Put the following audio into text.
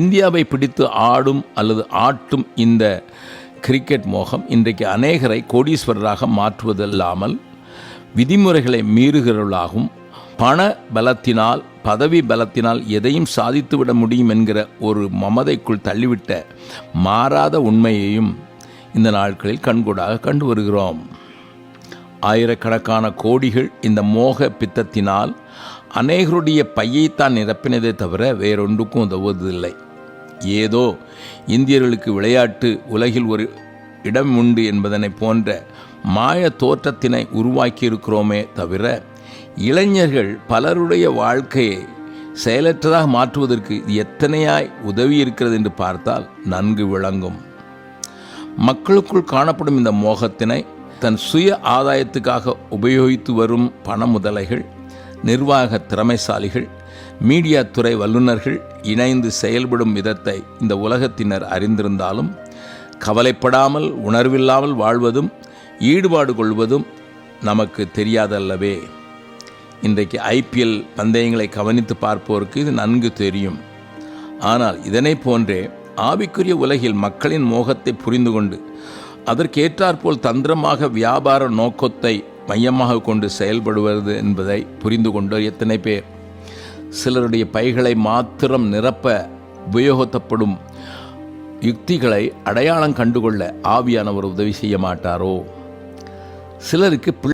இந்தியாவை பிடித்து ஆடும் அல்லது ஆட்டும் இந்த கிரிக்கெட் மோகம் இன்றைக்கு அநேகரை கோடீஸ்வரராக மாற்றுவதல்லாமல் விதிமுறைகளை மீறுகிறவர்களாகவும் பண பலத்தினால் பதவி பலத்தினால் எதையும் சாதித்துவிட முடியும் என்கிற ஒரு மமதைக்குள் தள்ளிவிட்ட மாறாத உண்மையையும் இந்த நாட்களில் கண்கூடாக கண்டு வருகிறோம். ஆயிரக்கணக்கான கோடிகள் இந்த மோக பித்தத்தினால் அநேகருடைய பையைத்தான் நிரப்பினதே தவிர வேறொன்றுக்கும் உதவுவதில்லை. ஏதோ இந்தியர்களுக்கு விளையாட்டு உலகில் ஒரு இடம் உண்டு என்பதனை போன்ற மாய தோற்றத்தினை உருவாக்கியிருக்கிறோமே தவிர இளைஞர்கள் பலருடைய வாழ்க்கையை செயலற்றதாக மாற்றுவதற்கு எத்தனையாய் உதவி இருக்கிறது என்று பார்த்தால் நன்கு விளங்கும். மக்களுக்குள் காணப்படும் இந்த மோகத்தினை தன் சுய ஆதாயத்துக்காக உபயோகித்து வரும் பண முதலைகள் நிர்வாக திறமைசாலிகள் மீடியா துறை வல்லுநர்கள் இணைந்து செயல்படும் விதத்தை இந்த உலகத்தினர் அறிந்திருந்தாலும் கவலைப்படாமல் உணர்வில்லாமல் வாழ்வதும் ஈடுபாடு கொள்வதும் நமக்கு தெரியாதல்லவே. இன்றைக்கு ஐபிஎல் பந்தயங்களை கவனித்து பார்ப்போருக்கு இது நன்கு தெரியும். ஆனால் இதனை போன்றே ஆவிக்குரிய உலகில் மக்களின் மோகத்தை புரிந்து கொண்டு அதற்கேற்றாற்போல் தந்திரமாக வியாபார நோக்கத்தை மையமாக கொண்டு செயல்படுவது என்பதை புரிந்து கொண்டு எத்தனை பேர். சிலருடைய பைகளை மாத்திரம் நிரப்ப உபயோகத்தப்படும் யுக்திகளை அடையாளம் கண்டுகொள்ள ஆவியானவர் உதவி செய்ய மாட்டாரோ? சிலருக்கு